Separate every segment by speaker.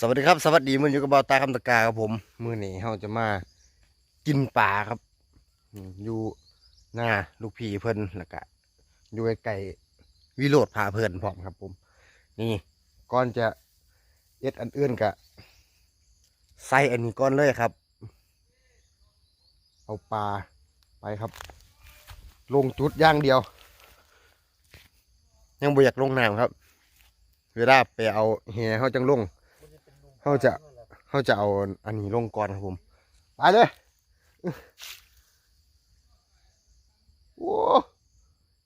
Speaker 1: สวัสดีครับ สวัสดีมันอยู่กับเบาตาคำตะกาครับผมมื้อนี้เราจะมากินปลาครับอยู่หน้าลูกพี่เพิ่นแล้วก็อยู่ใกล้ๆวิโรดพาเพิ่นพร้อมครับ ผม นี่ก่อนจะเอ็ดอันอื่นกะใส่อันนี้ก่อนเลยครับ เอาปลาไปครับ ลงจุดย่างเดียว ยังบ่อยากลงน้ำครับ เวลาไปเอาแหเขาจังลง เขาจะเขาจะเอาอันนี้ลงก่อนครับผม ไปเลยโอ้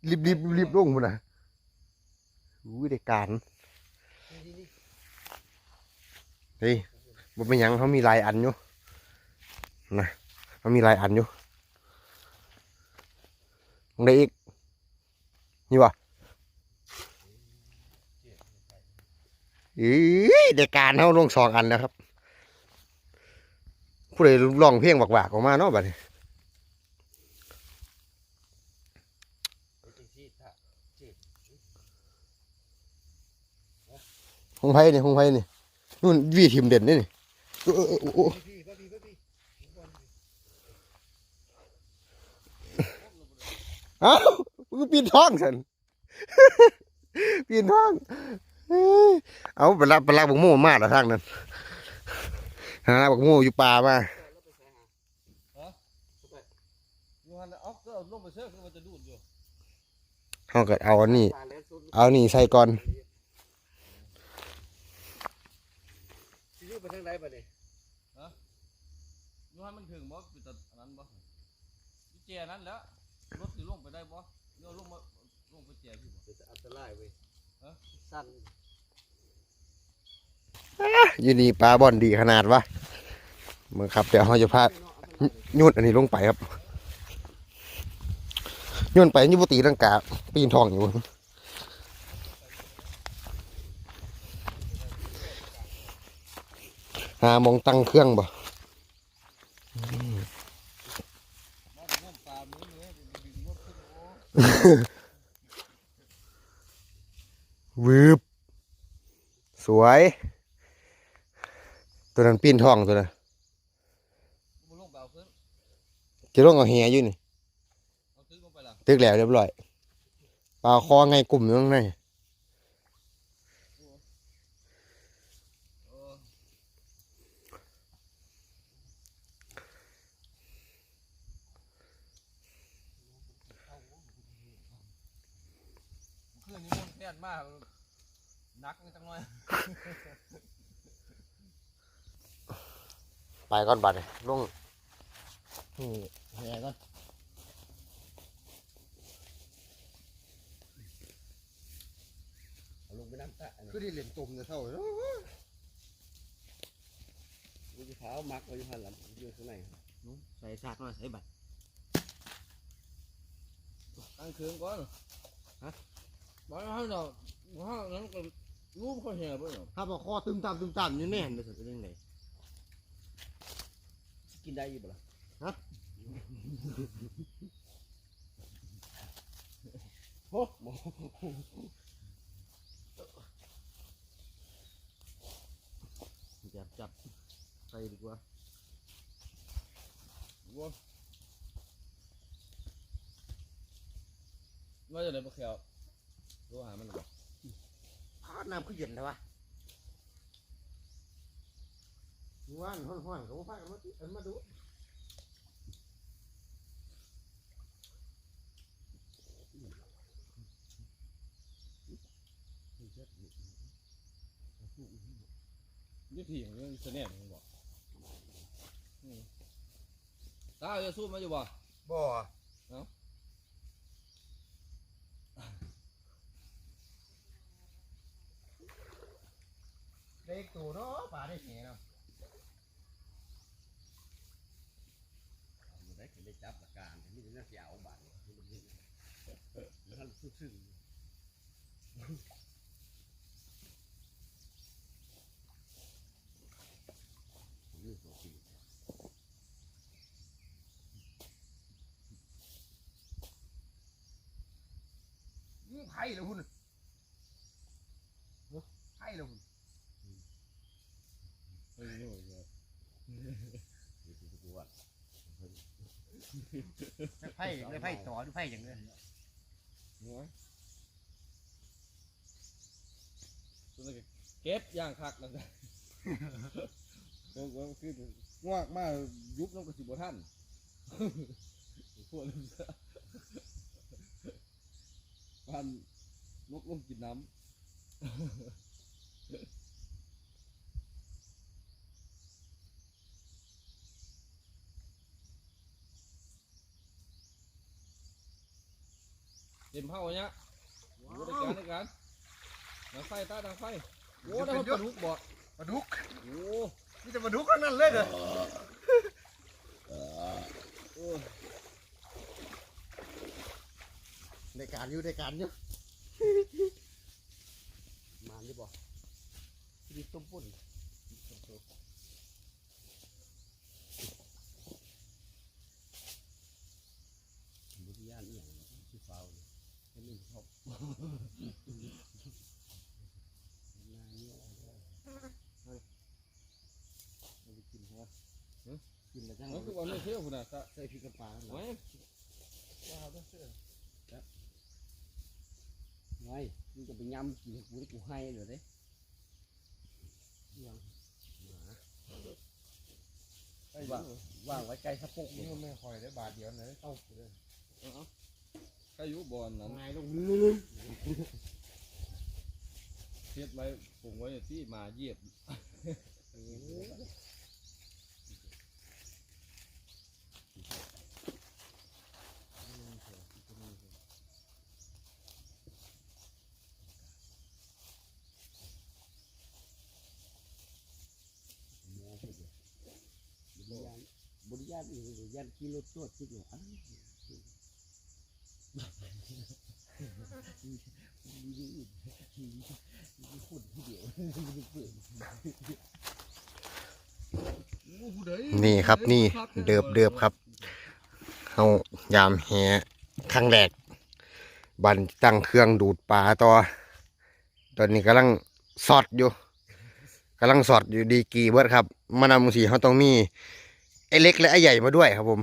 Speaker 1: รีบรีบรีบลงพุ่นนะอุ้ยได้การเฮ้ยบ่เป็นยังเขามีลายอันอยู่นะเขามีลายอันอยู่ตรงไหนอีกนี่วะ อีได้กการเขาลงสองอันนะครับ ผู้ใดร้องเพลงบักๆออกมาเนาะบัดนี้หงไผ่นี่หงไผ่นี่นู่นวีทีมเด่นนี่นี่เอ้าปีนท้องฉันปีนท้อง เอ้ยเอาไปรับไปรับบักโม่มาแล้วทางนั้นหาบักโม่อยู่ป่ามา
Speaker 2: ยูฮันเอาก็เอาลงไปเชื่อคือมันจะดูดอยู่
Speaker 1: เขาก็เอาอันนี้ เอานี่ใส่ก่อน
Speaker 3: สิอยู่ไปทางใดบัดนี้
Speaker 2: ยูฮันมันถึงบ่เป็นตัอันนั้นบ่ยูเจียนั้นแล้วรถสิลงไปได้บ่เดี๋ยวลงมาลงไปเจียพี่บ่
Speaker 3: เป็นอันตรายเว้ย
Speaker 2: ฮะ
Speaker 3: สั้น
Speaker 1: อยู่นี่ปลาบอนดีขนาดวะมึงครับเดี๋ยวเขาจะพายุ่นอันนี้ลงไปครับยุ่นไปยุบตีร่างกาปีนทองอยู่หามองตั้งเครื่องบ่วืบสวย ตัวนั้นปีนทองตัวนั้น
Speaker 2: บ่ลงไปเอาขึ้น
Speaker 1: จะลงเอาเฮียอยู่นี่
Speaker 2: เอาตึกลงไปล่ะ
Speaker 1: ตึกแล้วเรียบร้อยปลาคอไงกลุ่มอยู่ข้างใน
Speaker 2: เออขึ้นนี่มันแน่นมากหนักจังเลย
Speaker 1: ไปก่อนบัดนี้ลงนี่เฮียก่อน
Speaker 3: เอาลงไปน้ำตาอันนี้
Speaker 1: คือที่เหรียญตุ่มจะเท่า
Speaker 3: มันจะเท้ามักไว้อยู่หันหลังอยู่ข้างใน
Speaker 1: ใส่ซากมาใส่บัตร
Speaker 2: ตั้งคืนก่อนฮะบอกให้เราบอกให้นั้นก็รู้เขาเหี้ยบ่เนาะ
Speaker 1: ถ้าบอกคอตึมตามตึมตามอยู่แน่นเลยสิเป็นยังไง
Speaker 3: กินได้อยู่บ่ล่ะ
Speaker 1: ฮะ
Speaker 3: โอ้โห
Speaker 1: จับจับใส่ดีกว่า
Speaker 2: ว่าว่าจะได้ปลาแขวรู้หามันหรือเปล่า
Speaker 1: พาดน้ำขึ้นเย็นเลยวะ ว่านห้อนห้อนเขาพากันมาอันมาดู
Speaker 2: ยี่ถี่ของเรื่องเสน่ห์มึงบอกตาจะสู้มาอยู่บ่
Speaker 1: บ่
Speaker 2: เอ้า
Speaker 1: เด็กตัวเนาะป่าได้แหเนาะ
Speaker 3: ได้จับประการมีแต่นักเสียเอบัตรนี่มันนี่มันซื่อเรื่อองปี
Speaker 1: นี่ไผ่เหรอคุณไผ่เหรอคุณ
Speaker 3: เฮ้ยโอ้ย
Speaker 2: โอ้ย
Speaker 3: นี่คือตัว ไพ่ต่อหรือไพ่อย่างเงี้ย
Speaker 2: หัวตัวนั้นก็เก็บย่างคักแล้วกันก็ก็คืองวกมายุบน้องกระสิบท่านพวกนี้บ้านนกลงกินน้ำ เต็มเผาเนี้ยโอ้ได้การได้การดังไฟตาดังไฟโอ้ได้มาปลาดุกบ่
Speaker 1: ปลาดุก
Speaker 2: โอ้
Speaker 1: นี่จะปลาดุกทั้งนั้นเลยเด้อ
Speaker 2: โอ้
Speaker 1: ในการอยู่ในการอยู่
Speaker 3: มาดิบ่ดิต้มปุ่นบุญญาณเนี่ยที่เฝ้าเนี่ยให้มันชอบนาเนี่ยเอาไปกินเหรอ กินแล้วจัง
Speaker 2: มันคือว่าไม่เชื่อคุณนะตะ
Speaker 3: ใส่พริกกระปา
Speaker 2: ไว้
Speaker 3: ไว้มึงจะไปยำกินกูที่กูให้เดี๋ยวเด้ยังว่างว่างไว้ใกล้สะโพก
Speaker 1: นี่มันไม่คอยได้บาทเดียวเลยเต้าเลย
Speaker 2: เอาๆใครอยู่บอลนั้น
Speaker 3: ไงลงลึก
Speaker 2: เทียบไว้ผงไว้ที่มาเหยียบ
Speaker 3: บริญาณบริญาณกิโลตัวจิกหรอพูดที่เดียว
Speaker 1: นี่ครับนี่เดือบเดือบครับเฮายามแหครั้งแรกบันตั้งเครื่องดูดปลาต่อ ตอนนี้กำลังสอดอยู่กำลังสอดอยู่ดีกีเบิร์ดครับมานำสีเขาต้องมี ไอ้เล็กและไอ้ใหญ่มาด้วยครับผม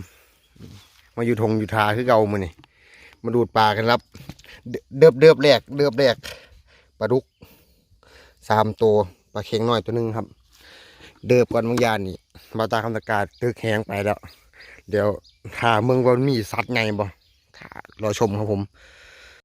Speaker 1: มาอยู่ทงอยู่ทาคือเกามือนี่มาดูดปลากันครับ เดือบเดือบแรกเดือบแรกปลาดุกสามตัวปลาเค็งน้อยตัวหนึงครับ เดือบก่อนบางยานนี่บาตาคำตะการตึกแหงไปแล้ว เดี๋ยวถ้าเมืองว่ามีสัตว์ไงบ่รอชมครับผม